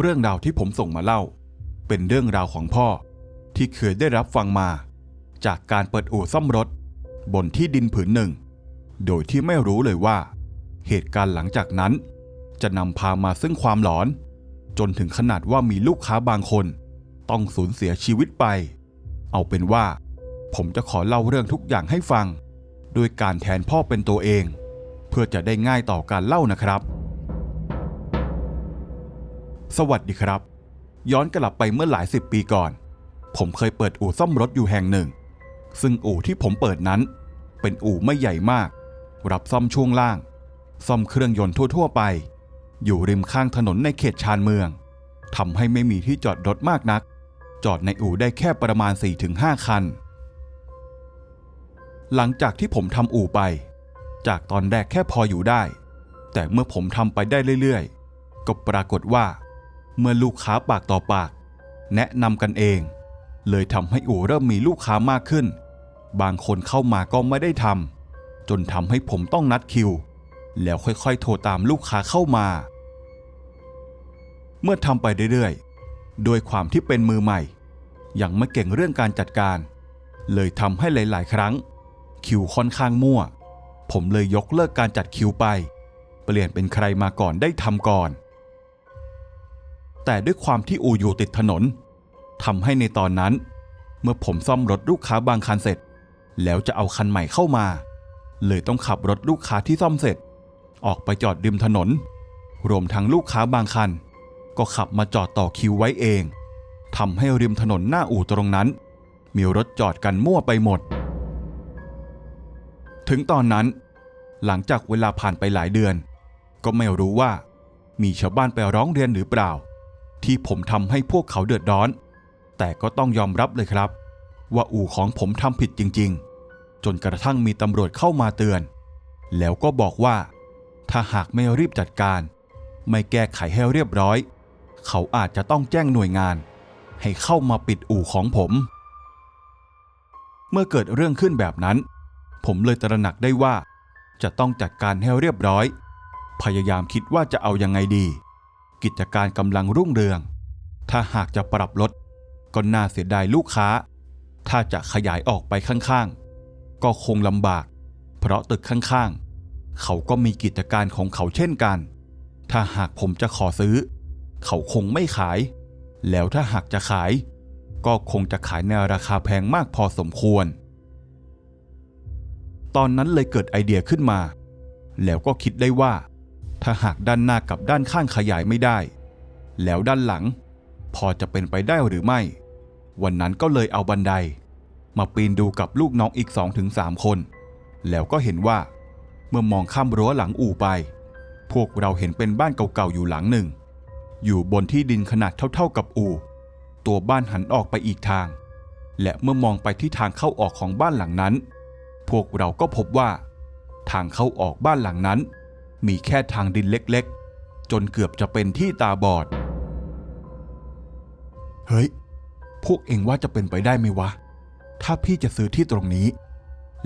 เรื่องราวที่ผมส่งมาเล่า เป็นเรื่องราวของพ่อ ที่เคยได้รับฟังมา จากการเปิดอู่ซ่อมรถ บนที่ดินผืนหนึ่ง โดยที่ไม่รู้เลยว่า เหตุการณ์หลังจากนั้น จะนำพามาซึ่งความหลอน จนถึงขนาดว่ามีลูกค้าบางคน ต้องสูญเสียชีวิตไป เอาเป็นว่า ผมจะขอเล่าเรื่องทุกอย่างให้ฟัง โดยการแทนพ่อเป็นตัวเอง เพื่อจะได้ง่ายต่อการเล่านะครับ สวัสดีครับ ย้อนกลับไปเมื่อหลายสิบปีก่อน ผมเคยเปิดอู่ซ่อมรถอยู่แห่งหนึ่ง ซึ่งอู่ที่ผมเปิดนั้น เป็นอู่ไม่ใหญ่มาก รับซ่อมช่วงล่าง ซ่อมเครื่องยนต์ทั่ว ๆ ไป อยู่ริมข้างถนนในเขตชานเมืองทำให้ไม่มีที่จอดรถมากนัก จอดในอู่ได้แค่ประมาณ 4-5 คัน หลังจากที่ผมทำอู่ไป จากตอนแรกแค่พออยู่ได้ แต่เมื่อผมทำไปได้เรื่อย ๆ ก็ปรากฏว่า เมื่อลูกค้าปากต่อปาก แนะนำกันเอง เลยทำให้อู่เริ่มมีลูกค้ามากขึ้น บางคนเข้ามาก็ไม่ได้ทำจนทำให้ผมต้องนัดคิว แล้วค่อยๆ โทรตามลูกค้าเข้ามา เมื่อทำไปเรื่อยๆ โดยความที่เป็นมือใหม่ ยังไม่เก่งเรื่องการจัดการ เลยทำให้หลาย ๆ ครั้ง คิวค่อนข้างมั่ว ผมเลยยกเลิกการจัดคิวไป เปลี่ยนเป็นใครมาก่อนได้ทำก่อน แต่ด้วยความที่อูอยู่ติดถนนทำให้ในตอนนั้น เมื่อผมซ่อมรถลูกค้าบางคันเสร็จ แล้วจะเอาคันใหม่เข้ามา เลยต้องขับรถลูกค้าที่ซ่อมเสร็จ ออกไปจอดริมถนน รวมทั้งลูกค้าบางคัน ก็ขับมาจอดต่อคิวไว้เองทำให้ริมถนนหน้าอู่ตรงนั้น มีรถจอดกันมั่วไปหมด ถึงตอนนั้น หลังจากเวลาผ่านไปหลายเดือน ก็ไม่รู้ว่ามีชาวบ้านไปร้องเรียนหรือเปล่า ที่ผมทำให้พวกเขาเดือดร้อน แต่ก็ต้องยอมรับเลยครับ ว่าอู่ของผมทำผิดจริง ๆ จนกระทั่งมีตำรวจเข้ามาเตือน แล้วก็บอกว่า ถ้าหากไม่รีบจัดการ ไม่แก้ไขให้เรียบร้อย เขาอาจจะต้องแจ้งหน่วยงาน ให้เข้ามาปิดอู่ของผม เมื่อเกิดเรื่องขึ้นแบบนั้น ผมเลยตระหนักได้ว่า จะต้องจัดการให้เรียบร้อย พยายามคิดว่าจะเอายังไงดี กิจการกำลังรุ่งเรือง ถ้าหากจะปรับลดก็น่าเสียดายลูกค้า ถ้าจะขยายออกไปข้างๆ ก็คงลำบาก เพราะตึกข้างๆ เขาก็มีกิจการของเขาเช่นกัน ถ้าหากผมจะขอซื้อ เขาคงไม่ขาย แล้วถ้าหากจะขาย ก็คงจะขายในราคาแพงมากพอสมควร ตอนนั้นเลยเกิดไอเดียขึ้นมา แล้วก็คิดได้ว่า ถ้าหากด้านหน้ากับด้านข้างขยายไม่ได้ แล้วด้านหลัง พอจะเป็นไปได้หรือไม่ วันนั้นก็เลยเอาบันได มาปีนดูกับลูกน้องอีก2-3คน แล้วก็เห็นว่า เมื่อมองข้ามรั้วหลังอู่ไป พวกเราเห็นเป็นบ้านเก่าๆอยู่หลังหนึ่ง อยู่บนที่ดินขนาดเท่าๆกับอู่ ตัวบ้านหันออกไปอีกทาง และเมื่อมองไปที่ทางเข้าออกของบ้านหลังนั้น พวกเราก็พบว่า ทางเข้าออกบ้านหลังนั้น มีแค่ทางดินเล็กๆ จนเกือบจะเป็นที่ตาบอด เฮ้ย พวกเองว่าจะเป็นไปได้ไหมวะ ถ้าพี่จะซื้อที่ตรงนี้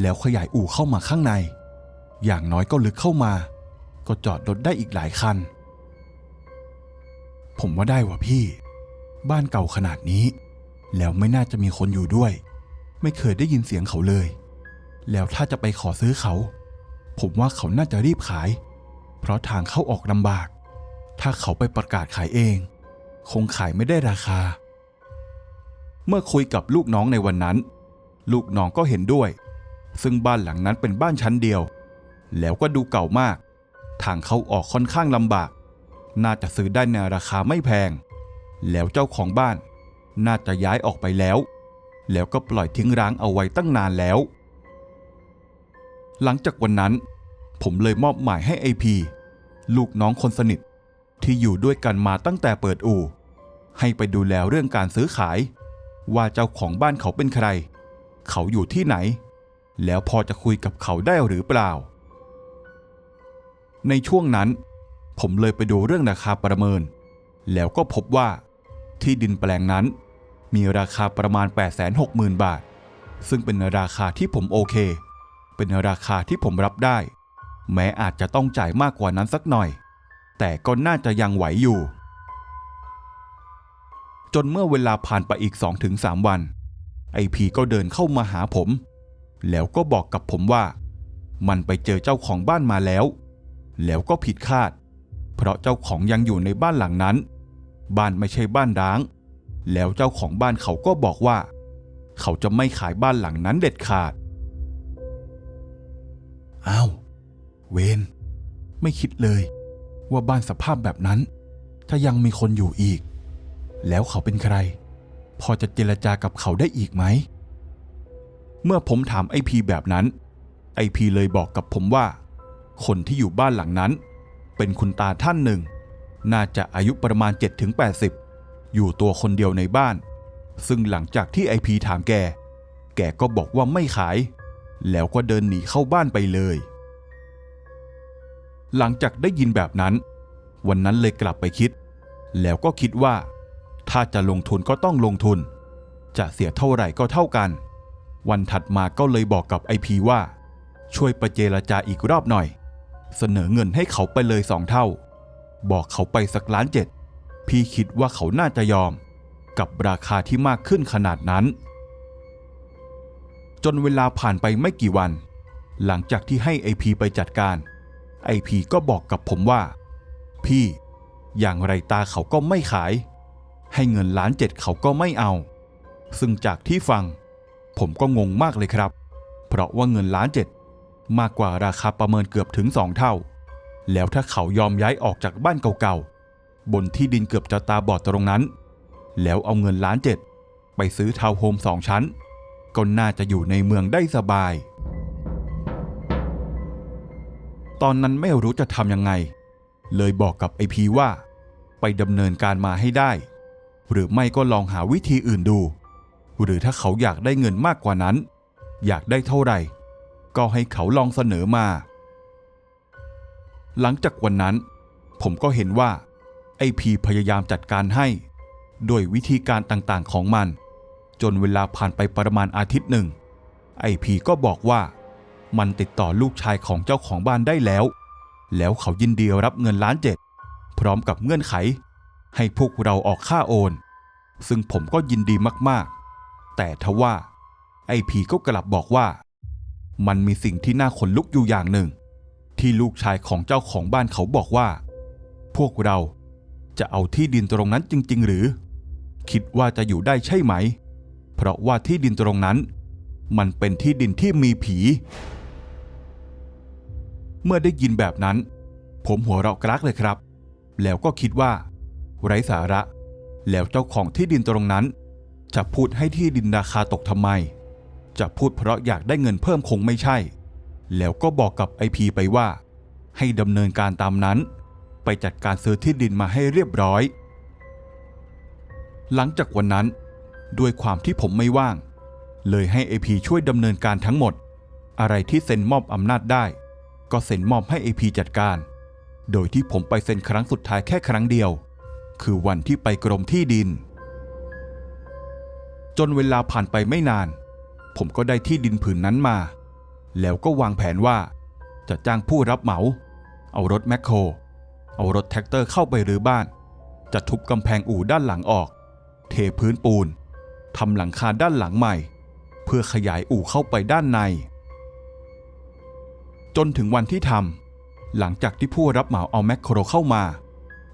แล้วขยายอู่เข้ามาข้างใน อย่างน้อยก็ลึกเข้ามา ก็จอดรถได้อีกหลายคัน ผมว่าได้วะพี่ บ้านเก่าขนาดนี้ แล้วไม่น่าจะมีคนอยู่ด้วย ไม่เคยได้ยินเสียงเขาเลย แล้วถ้าจะไปขอซื้อเขาผมว่าเขาน่าจะรีบขาย เพราะทางเข้าออกลำบาก ถ้าเขาไปประกาศขายเอง คงขายไม่ได้ราคา เมื่อคุยกับลูกน้องในวันนั้น ลูกน้องก็เห็นด้วย ซึ่งบ้านหลังนั้นเป็นบ้านชั้นเดียว แล้วก็ดูเก่ามาก ทางเข้าออกค่อนข้างลำบาก น่าจะซื้อได้ในราคาไม่แพง แล้วเจ้าของบ้าน น่าจะย้ายออกไปแล้ว แล้วก็ปล่อยทิ้งร้างเอาไว้ตั้งนานแล้ว หลังจากวันนั้น ผมเลยมอบหมายให้ไอพีลูกน้องคนสนิท ที่อยู่ด้วยกันมาตั้งแต่เปิดอู่ ให้ไปดูแลเรื่องการซื้อขาย ว่าเจ้าของบ้านเขาเป็นใคร เขาอยู่ที่ไหน แล้วพอจะคุยกับเขาได้หรือเปล่า ในช่วงนั้น ผมเลยไปดูเรื่องราคาประเมิน แล้วก็พบว่า ที่ดินแปลงนั้น มีราคาประมาณ 860,000 บาท ซึ่งเป็นราคาที่ผมโอเค เป็นราคาที่ผมรับได้ แม้อาจจะต้องจ่ายมากกว่านั้นสักหน่อย แต่ก็น่าจะยังไหวอยู่ จนเมื่อเวลาผ่านไปอีก 2-3 วัน ไอพีก็เดินเข้ามาหาผม แล้วก็บอกกับผมว่า มันไปเจอเจ้าของบ้านมาแล้ว แล้วก็ผิดคาด เพราะเจ้าของยังอยู่ในบ้านหลังนั้น บ้านไม่ใช่บ้านร้าง แล้วเจ้าของบ้านเขาก็บอกว่า เขาจะไม่ขายบ้านหลังนั้นเด็ดขาด อ้าว เวนไม่คิดเลยว่าบ้านสภาพแบบนั้น ถ้ายังมีคนอยู่อีก แล้วเขาเป็นใคร พอจะเจรจากับเขาได้อีกไหม เมื่อผมถามไอพีแบบนั้น ไอพีเลยบอกกับผมว่า คนที่อยู่บ้านหลังนั้น เป็นคุณตาท่านหนึ่ง น่าจะอายุประมาณ 7-80 อยู่ตัวคนเดียวในบ้าน ซึ่งหลังจากที่ไอพีถามแก แกก็บอกว่าไม่ขาย แล้วก็เดินหนีเข้าบ้านไปเลย หลังจากได้ยินแบบนั้น วันนั้นเลยกลับไปคิด แล้วก็คิดว่า ถ้าจะลงทุนก็ต้องลงทุน จะเสียเท่าไหร่ก็เท่ากัน วันถัดมาก็เลยบอกกับไอพีว่า ช่วยประเจรจาอีกรอบหน่อย เสนอเงินให้เขาไปเลยสองเท่า บอกเขาไปสักล้านเจ็ดพี่คิดว่าเขาน่าจะยอม กับราคาที่มากขึ้นขนาดนั้น จนเวลาผ่านไปไม่กี่วัน หลังจากที่ให้ไอพีไปจัดการ ไอพีก็บอกกับผมว่า พี่ อย่างไรตาเขาก็ไม่ขาย ให้เงินล้านเจ็ดเขาก็ไม่เอา ซึ่งจากที่ฟัง ผมก็งงมากเลยครับ เพราะว่าเงินล้านเจ็ดมากกว่าราคาประเมินเกือบถึงสองเท่า แล้วถ้าเขายอมย้ายออกจากบ้านเก่าๆ บนที่ดินเกือบจะตาบอดตรงนั้น แล้วเอาเงินล้านเจ็ดไปซื้อทาวน์โฮมสองชั้น ก็น่าจะอยู่ในเมืองได้สบาย ตอนนั้นไม่รู้จะทำยังไง เลยบอกกับไอพีว่า ไปดำเนินการมาให้ได้ หรือไม่ก็ลองหาวิธีอื่นดู หรือถ้าเขาอยากได้เงินมากกว่านั้น อยากได้เท่าไหร่ ก็ให้เขาลองเสนอมา หลังจากวันนั้น ผมก็เห็นว่าไอพีพยายามจัดการให้ ด้วยวิธีการต่างๆของมัน จนเวลาผ่านไปประมาณอาทิตย์หนึ่งไอพีก็บอกว่า มันติดต่อลูกชายของเจ้าของบ้านได้แล้ว แล้วเขายินดีรับเงินล้านเจ็ดพร้อมกับเงื่อนไข ให้พวกเราออกค่าโอน ซึ่งผมก็ยินดีมากๆ แต่ทว่า ไอพีก็กลับบอกว่า มันมีสิ่งที่น่าขนลุกอยู่อย่างหนึ่ง ที่ลูกชายของเจ้าของบ้านเขาบอกว่า พวกเราจะเอาที่ดินตรงนั้นจริง ๆ หรือ คิดว่าจะอยู่ได้ใช่ไหม เพราะว่าที่ดินตรงนั้น มันเป็นที่ดินที่มีผี เมื่อได้ยินแบบนั้น ผมหัวเราะกรักเลยครับ แล้วก็คิดว่า ไร้สาระ แล้วเจ้าของที่ดินตรงนั้น จะพูดให้ที่ดินราคาตกทำไม จะพูดเพราะอยากได้เงินเพิ่มคงไม่ใช่ แล้วก็บอกกับไอพีไปว่า ให้ดำเนินการตามนั้น ไปจัดการซื้อที่ดินมาให้เรียบร้อย หลังจากวันนั้น ด้วยความที่ผมไม่ว่าง เลยให้ไอพีช่วยดำเนินการทั้งหมด อะไรที่เซ็นมอบอำนาจได้ ก็เซ็นมอบให้ไอพีจัดการ โดยที่ผมไปเซ็นครั้งสุดท้ายแค่ครั้งเดียว คือวันที่ไปกรมที่ดิน จนเวลาผ่านไปไม่นาน ผมก็ได้ที่ดินผืนนั้นมา แล้วก็วางแผนว่า จะจ้างผู้รับเหมา เอารถแมคโคร เอารถแท็กเตอร์เข้าไปรื้อบ้าน จะทุบกำแพงอู่ด้านหลังออก เทพื้นปูนทำหลังคาด้านหลังใหม่ เพื่อขยายอู่เข้าไปด้านใน จนถึงวันที่ทำหลังจากที่ผู้รับเหมาเอาแมคโครเข้ามา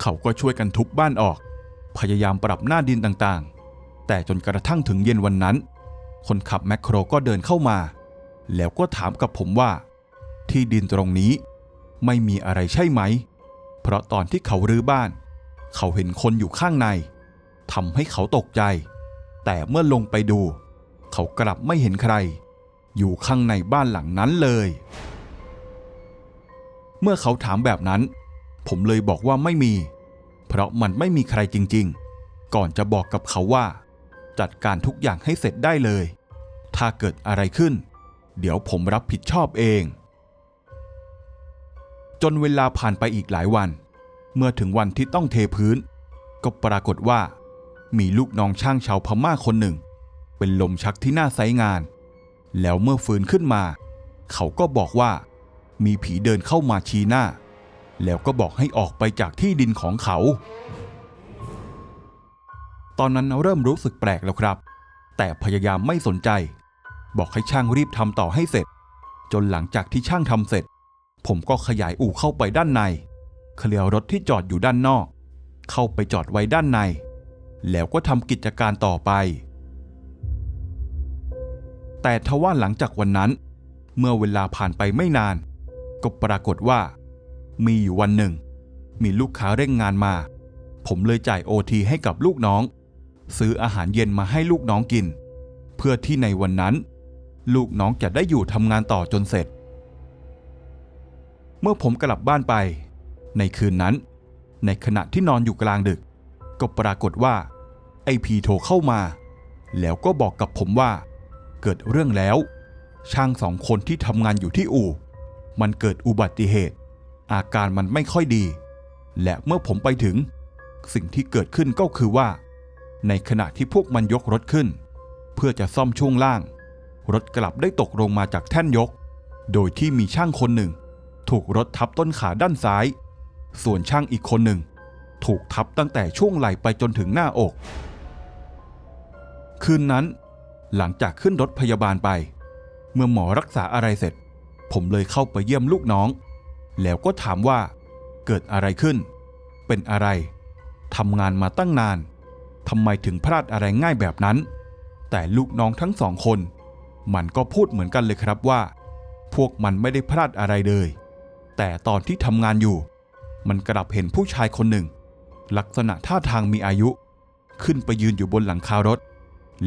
เขาก็ช่วยกันทุบบ้านออก พยายามปรับหน้าดินต่างๆ แต่จนกระทั่งถึงเย็นวันนั้น คนขับแมคโครก็เดินเข้ามา แล้วก็ถามกับผมว่า ที่ดินตรงนี้ไม่มีอะไรใช่ไหม เพราะตอนที่เขารื้อบ้าน เขาเห็นคนอยู่ข้างในทำให้เขาตกใจ แต่เมื่อลงไปดู เขากลับไม่เห็นใคร อยู่ข้างในบ้านหลังนั้นเลย เมื่อเขาถามแบบนั้น ผมเลยบอกว่าไม่มี เพราะมันไม่มีใครจริงๆ ก่อนจะบอกกับเขาว่า จัดการทุกอย่างให้เสร็จได้เลย ถ้าเกิดอะไรขึ้น เดี๋ยวผมรับผิดชอบเอง จนเวลาผ่านไปอีกหลายวัน เมื่อถึงวันที่ต้องเทพื้น ก็ปรากฏว่า มีลูกน้องช่างชาวพม่าคนหนึ่ง เป็นลมชักที่หน้าไซงาน แล้วเมื่อฟื้นขึ้นมา เขาก็บอกว่า มีผีเดินเข้ามาชี้หน้า แล้วก็บอกให้ออกไปจากที่ดินของเขา ตอนนั้นเริ่มรู้สึกแปลกแล้วครับ แต่พยายามไม่สนใจ บอกให้ช่างรีบทำต่อให้เสร็จ จนหลังจากที่ช่างทำเสร็จ ผมก็ขยายอู่เข้าไปด้านใน เคลียร์รถที่จอดอยู่ด้านนอก เข้าไปจอดไว้ด้านใน แล้วก็ทำกิจการต่อไป แต่ทว่าหลังจากวันนั้นเมื่อเวลาผ่านไปไม่นาน ก็ปรากฏว่า มีอยู่วันหนึ่ง มีลูกค้าเร่งงานมา ผมเลยจ่ายโอทีให้กับลูกน้อง ซื้ออาหารเย็นมาให้ลูกน้องกิน เพื่อที่ในวันนั้น ลูกน้องจะได้อยู่ทำงานต่อจนเสร็จ เมื่อผมกลับบ้านไป ในคืนนั้น ในขณะที่นอนอยู่กลางดึก ก็ปรากฏว่าไอพีโทรเข้ามา แล้วก็บอกกับผมว่า เกิดเรื่องแล้ว ช่างสองคนที่ทำงานอยู่ที่อู่ มันเกิดอุบัติเหตุ อาการมันไม่ค่อยดี และเมื่อผมไปถึง สิ่งที่เกิดขึ้นก็คือว่า ในขณะที่พวกมันยกรถขึ้น เพื่อจะซ่อมช่วงล่าง รถกลับได้ตกลงมาจากแท่นยก โดยที่มีช่างคนหนึ่ง ถูกรถทับต้นขาด้านซ้าย ส่วนช่างอีกคนหนึ่ง ถูกทับตั้งแต่ช่วงไหล่ไปจนถึงหน้าอก คืนนั้น หลังจากขึ้นรถพยาบาลไป เมื่อหมอรักษาอะไรเสร็จ ผมเลยเข้าไปเยี่ยมลูกน้อง แล้วก็ถามว่า เกิดอะไรขึ้น เป็นอะไรทำงานมาตั้งนานทำไมถึงพลาดอะไรง่ายแบบนั้น แต่ลูกน้องทั้งสองคน มันก็พูดเหมือนกันเลยครับว่า พวกมันไม่ได้พลาดอะไรเลย แต่ตอนที่ทำงานอยู่ มันกลับเห็นผู้ชายคนหนึ่ง ลักษณะท่าทางมีอายุ ขึ้นไปยืนอยู่บนหลังคารถ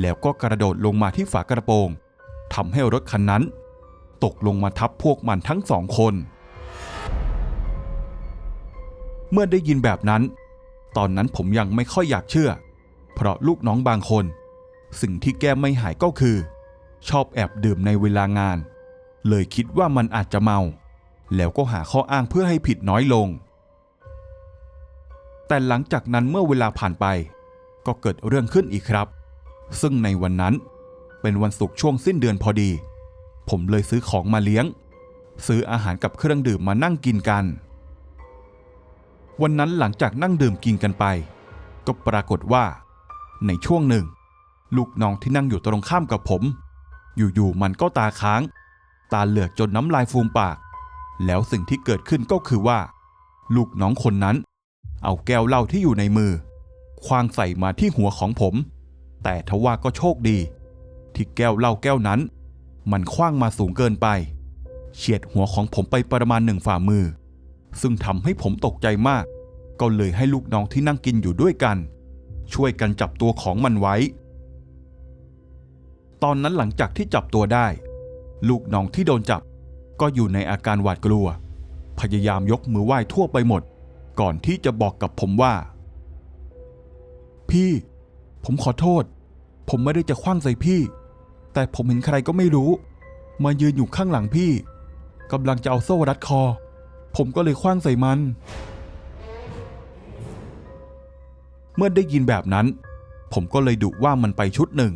แล้วก็กระโดดลงมาที่ฝากระโปรงทำให้รถคันนั้น ตกลงมาทับพวกมันทั้งสองคน เมื่อได้ยินแบบนั้น ตอนนั้นผมยังไม่ค่อยอยากเชื่อ เพราะลูกน้องบางคน สิ่งที่แก้ไม่หายก็คือ ชอบแอบดื่มในเวลางาน เลยคิดว่ามันอาจจะเมา แล้วก็หาข้ออ้างเพื่อให้ผิดน้อยลง แต่หลังจากนั้นเมื่อเวลาผ่านไป ก็เกิดเรื่องขึ้นอีกครับ ซึ่งในวันนั้นเป็นวันศุกร์ช่วงสิ้นเดือนพอดี ผมเลยซื้อของมาเลี้ยง ซื้ออาหารกับเครื่องดื่มมานั่งกินกัน วันนั้นหลังจากนั่งดื่มกินกันไป ก็ปรากฏว่า ในช่วงหนึ่ง ลูกน้องที่นั่งอยู่ตรงข้ามกับผม อยู่ๆมันก็ตาค้าง ตาเหลือกจนน้ำลายฟูมปาก แล้วสิ่งที่เกิดขึ้นก็คือว่า ลูกน้องคนนั้น เอาแก้วเหล้าที่อยู่ในมือคว้างใส่มาที่หัวของผม แต่ทว่าก็โชคดี ที่แก้วเหล้าแก้วนั้น มันคว้างมาสูงเกินไป เฉียดหัวของผมไปประมาณหนึ่งฝ่ามือ ซึ่งทำให้ผมตกใจมาก ก็เลยให้ลูกน้องที่นั่งกินอยู่ด้วยกัน ช่วยกันจับตัวของมันไว้ ตอนนั้นหลังจากที่จับตัวได้ ลูกน้องที่โดนจับ ก็อยู่ในอาการหวาดกลัว พยายามยกมือไหว้ทั่วไปหมด ก่อนที่จะบอกกับผมว่า พี่ ผมขอโทษ ผมไม่ได้จะคว้างใส่พี่ แต่ผมเห็นใครก็ไม่รู้ มายืนอยู่ข้างหลังพี่กำลังจะเอาโซ่รัดคอ ผมก็เลยคว้างใส่มัน เมื่อได้ยินแบบนั้น ผมก็เลยดุว่ามันไปชุดหนึ่ง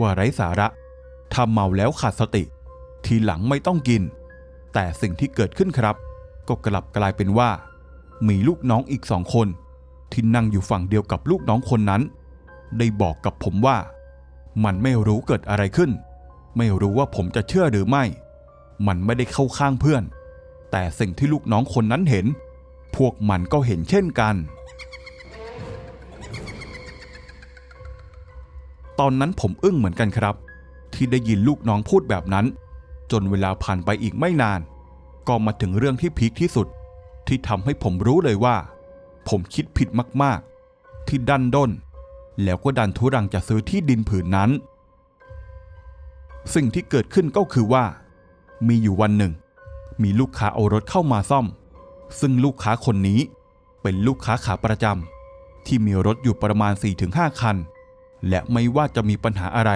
ว่าไร้สาระทำเมาแล้วขาดสติ ทีหลังไม่ต้องกิน แต่สิ่งที่เกิดขึ้นครับ ก็กลับกลายเป็นว่า มีลูกน้องอีกสองคน ที่นั่งอยู่ฝั่งเดียวกับลูกน้องคนนั้น ได้บอกกับผมว่า มันไม่รู้เกิดอะไรขึ้น ไม่รู้ว่าผมจะเชื่อหรือไม่ มันไม่ได้เข้าข้างเพื่อน แต่สิ่งที่ลูกน้องคนนั้นเห็น พวกมันก็เห็นเช่นกัน ตอนนั้นผมอึ้งเหมือนกันครับ ที่ได้ยินลูกน้องพูดแบบนั้น จนเวลาผ่านไปอีกไม่นาน ก็มาถึงเรื่องที่พีคที่สุด ที่ทำให้ผมรู้เลยว่า ผมคิดผิดมาก ๆ ที่ดันด้น แล้วก็ดันทุรังจะซื้อที่ดินผืนนั้น สิ่งที่เกิดขึ้นก็คือว่า มีอยู่วันหนึ่ง มีลูกค้าเอารถเข้ามาซ่อม ซึ่งลูกค้าคนนี้เป็นลูกค้าขาประจำที่มีรถอยู่ประมาณ 4-5 คัน และไม่ว่าจะมีปัญหาอะไร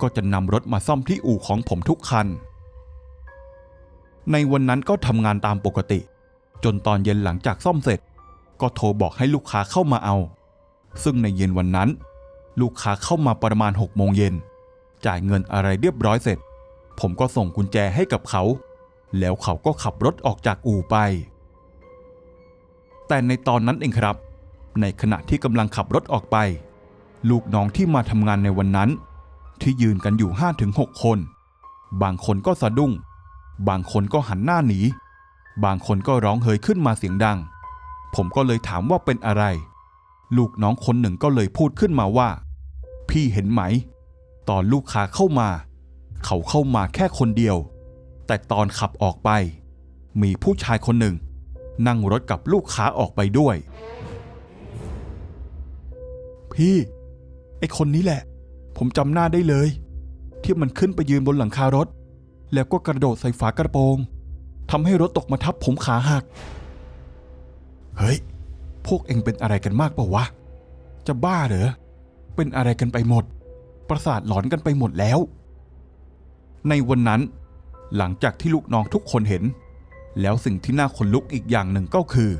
ก็จะนำรถมาซ่อมที่อู่ของผมทุกคัน ในวันนั้นก็ทำงานตามปกติ จนตอนเย็นหลังจากซ่อมเสร็จ ก็โทรบอกให้ลูกค้าเข้ามาเอา ซึ่งในเย็นวันนั้น ลูกค้าเข้ามาประมาณ6โมงเย็น จ่ายเงินอะไรเรียบร้อยเสร็จ ผมก็ส่งกุญแจให้กับเขา แล้วเขาก็ขับรถออกจากอู่ไป แต่ในตอนนั้นเองครับ ในขณะที่กำลังขับรถออกไป ลูกน้องที่มาทำงานในวันนั้น ที่ยืนกันอยู่ 5-6 คน บางคนก็สะดุ้ง บางคนก็หันหน้าหนีบางคนก็ร้องเฮยขึ้นมาเสียงดัง ผมก็เลยถามว่าเป็นอะไร ลูกน้องคนหนึ่งก็เลยพูดขึ้นมาว่า พี่เห็นไหม ตอนลูกค้าเข้ามา เขาเข้ามาแค่คนเดียว แต่ตอนขับออกไป มีผู้ชายคนหนึ่ง นั่งรถกับลูกค้าออกไปด้วย พี่ ไอคนนี้แหละ ผมจำหน้าได้เลย ที่มันขึ้นไปยืนบนหลังคารถ แล้วก็กระโดดใส่ฝากระโปรงทำให้รถตกมาทับผมขาหัก เฮ้ย พวกเองเป็นอะไรกันมากเปล่าวะ จะบ้าเหรอ เป็นอะไรกันไปหมด ประสาทหลอนกันไปหมดแล้ว ในวันนั้น หลังจากที่ลูกน้องทุกคนเห็น แล้วสิ่งที่น่าขนลุกอีกอย่างหนึ่งก็คือ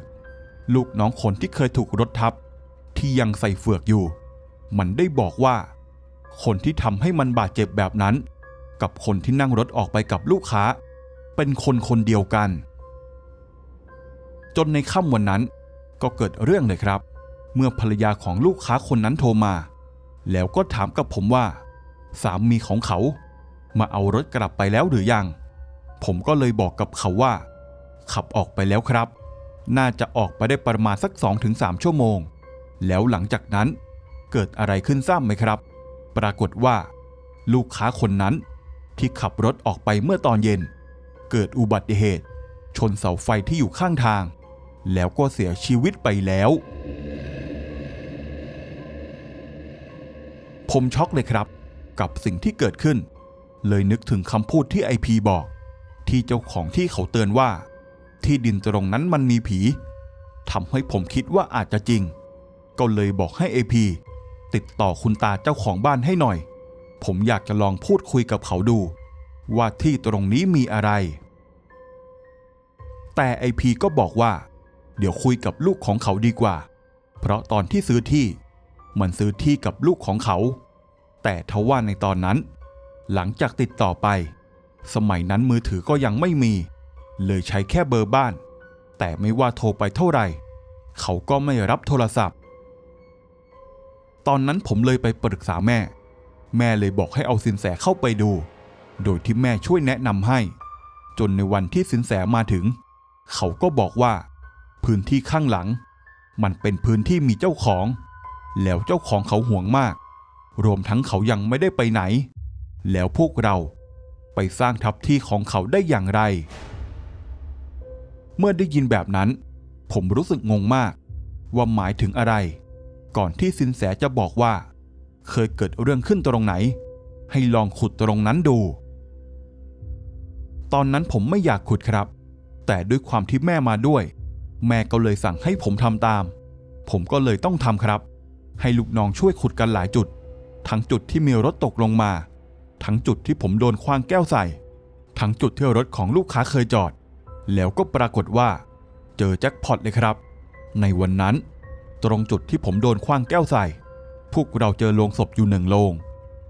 ลูกน้องคนที่เคยถูกรถทับ ที่ยังใส่เฟือกอยู่ มันได้บอกว่า คนที่ทำให้มันบาดเจ็บแบบนั้น กับคนที่นั่งรถออกไปกับลูกค้า เป็นคนคนเดียวกัน จนในค่ำวันนั้น ก็เกิดเรื่องเลยครับ เมื่อภรรยาของลูกค้าคนนั้นโทรมา แล้วก็ถามกับผมว่า สามีของเขา มาเอารถกลับไปแล้วหรือยัง ผมก็เลยบอกกับเขาว่า ขับออกไปแล้วครับ น่าจะออกไปได้ประมาณสัก 2-3 ชั่วโมง แล้วหลังจากนั้นเกิดอะไรขึ้นทราบไหมครับ ปรากฏว่า ลูกค้าคนนั้นที่ขับรถออกไปเมื่อตอนเย็น เกิดอุบัติเหตุ ชนเสาไฟที่อยู่ข้างทาง แล้วก็เสียชีวิตไปแล้ว ผมช็อกเลยครับ กับสิ่งที่เกิดขึ้น เลยนึกถึงคำพูดที่ไอพีบอก ที่เจ้าของที่เขาเตือนว่า ที่ดินตรงนั้นมันมีผีทำให้ผมคิดว่าอาจจะจริง ก็เลยบอกให้ไอพีติดต่อคุณตาเจ้าของบ้านให้หน่อย ผมอยากจะลองพูดคุยกับเขาดู ว่าที่ตรงนี้มีอะไร แต่ไอพีก็บอกว่า เดี๋ยวคุยกับลูกของเขาดีกว่า เพราะตอนที่ซื้อที่ มันซื้อที่กับลูกของเขา แต่ทว่าในตอนนั้น หลังจากติดต่อไป สมัยนั้นมือถือก็ยังไม่มี เลยใช้แค่เบอร์บ้าน แต่ไม่ว่าโทรไปเท่าไหร่ เขาก็ไม่รับโทรศัพท์ ตอนนั้นผมเลยไปปรึกษาแม่ แม่เลยบอกให้เอาสินแสเข้าไปดู โดยที่แม่ช่วยแนะนำให้ จนในวันที่สินแสมาถึง เขาก็บอกว่า พื้นที่ข้างหลัง มันเป็นพื้นที่มีเจ้าของ แล้วเจ้าของเขาห่วงมาก รวมทั้งเขายังไม่ได้ไปไหน แล้วพวกเราไปสร้างทับที่ของเขาได้อย่างไร เมื่อได้ยินแบบนั้น ผมรู้สึกงงมาก ว่าหมายถึงอะไร ก่อนที่สินแสจะบอกว่า เคยเกิดเรื่องขึ้นตรงไหน ให้ลองขุดตรงนั้นดู ตอนนั้นผมไม่อยากขุดครับ แต่ด้วยความที่แม่มาด้วย แม่ก็เลยสั่งให้ผมทำตาม ผมก็เลยต้องทำครับ ให้ลูกน้องช่วยขุดกันหลายจุด ทั้งจุดที่มีรถตกลงมา ทั้งจุดที่ผมโดนคว้างแก้วใส่ ทั้งจุดที่รถของลูกค้าเคยจอด แล้วก็ปรากฏว่า เจอแจ็คพอตเลยครับ ในวันนั้น ตรงจุดที่ผมโดนคว้างแก้วใส่ พวกเราเจอโลงศพอยู่หนึ่งโลง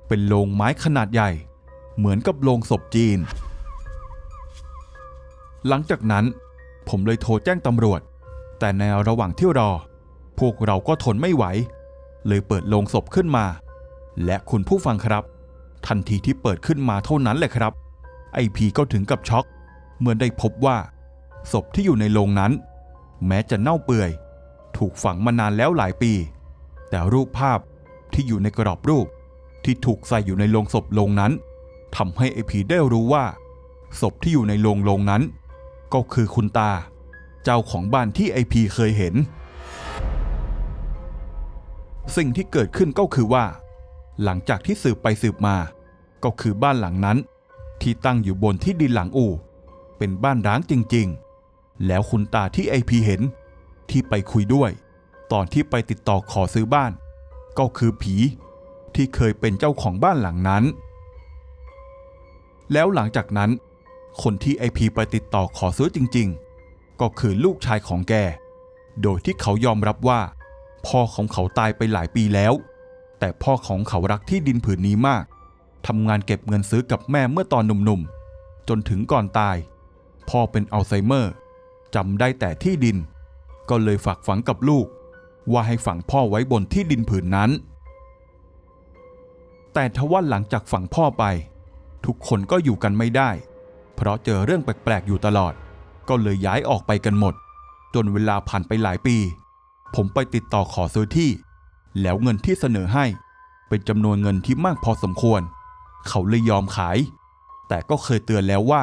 เป็นโลงไม้ขนาดใหญ่ เหมือนกับโลงศพจีน หลังจากนั้น ผมเลยโทรแจ้งตำรวจ แต่ในระหว่างที่รอ พวกเราก็ทนไม่ไหว เลยเปิดโลงศพขึ้นมา และคุณผู้ฟังครับ ทันทีที่เปิดขึ้นมาเท่านั้นแหละครับ ไอพีก็ถึงกับช็อก เมื่อได้พบว่า ศพที่อยู่ในโลงนั้น แม้จะเน่าเปื่อย ถูกฝังมานานแล้วหลายปี แต่รูปภาพที่อยู่ในกรอบรูปที่ถูกใส่อยู่ในโลงศพโลงนั้นทำให้ไอพีได้รู้ว่า ศพที่อยู่ในโลงโลงนั้น ก็คือคุณตา เจ้าของบ้านที่ไอพีเคยเห็น สิ่งที่เกิดขึ้นก็คือว่า หลังจากที่สืบไปสืบมา ก็คือบ้านหลังนั้น ที่ตั้งอยู่บนที่ดินหลังอู่ เป็นบ้านร้างจริง ๆ แล้วคุณตาที่ไอพีเห็น ที่ไปคุยด้วย ตอนที่ไปติดต่อขอซื้อบ้าน ก็คือผี ที่เคยเป็นเจ้าของบ้านหลังนั้นแล้วหลังจากนั้น คนที่ไอพีไปติดต่อขอซื้อจริง ๆ ก็คือลูกชายของแก โดยที่เขายอมรับว่า พ่อของเขาตายไปหลายปีแล้ว แต่พ่อของเขารักที่ดินผืนนี้มากทำงานเก็บเงินซื้อกับแม่เมื่อตอนหนุ่มๆ จนถึงก่อนตาย พ่อเป็นอัลไซเมอร์จำได้แต่ที่ดิน ก็เลยฝากฝังกับลูก ว่าให้ฝังพ่อไว้บนที่ดินผืนนั้น แต่ทว่าหลังจากฝังพ่อไป ทุกคนก็อยู่กันไม่ได้ เพราะเจอเรื่องแปลกๆอยู่ตลอด ก็เลยย้ายออกไปกันหมด จนเวลาผ่านไปหลายปี ผมไปติดต่อขอซื้อที่ แล้วเงินที่เสนอให้ เป็นจำนวนเงินที่มากพอสมควร เขาเลยยอมขาย แต่ก็เคยเตือนแล้วว่า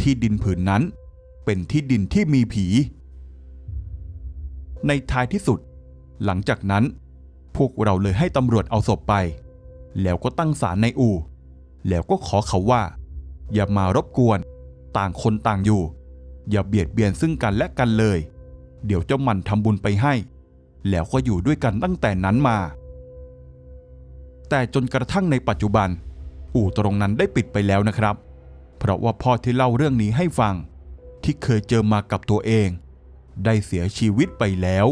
ที่ดินผืนนั้น เป็นที่ดินที่มีผี ในท้ายที่สุด หลังจากนั้น พวกเราเลยให้ตำรวจเอาศพไป แล้วก็ตั้งศาลในอู่แล้วก็ขอเขาว่า อย่ามารบกวน ต่างคนต่างอยู่ อย่าเบียดเบียนซึ่งกันและกันเลย เดี๋ยวเจ้ามันทำบุญไปให้ แล้วก็อยู่ด้วยกันตั้งแต่นั้นมา แต่จนกระทั่งในปัจจุบัน อู่ตรงนั้นได้ปิดไปแล้วนะครับ เพราะว่าพ่อที่เล่าเรื่องนี้ให้ฟัง ที่เคยเจอมากับตัวเอง ได้เสียชีวิตไปแล้ว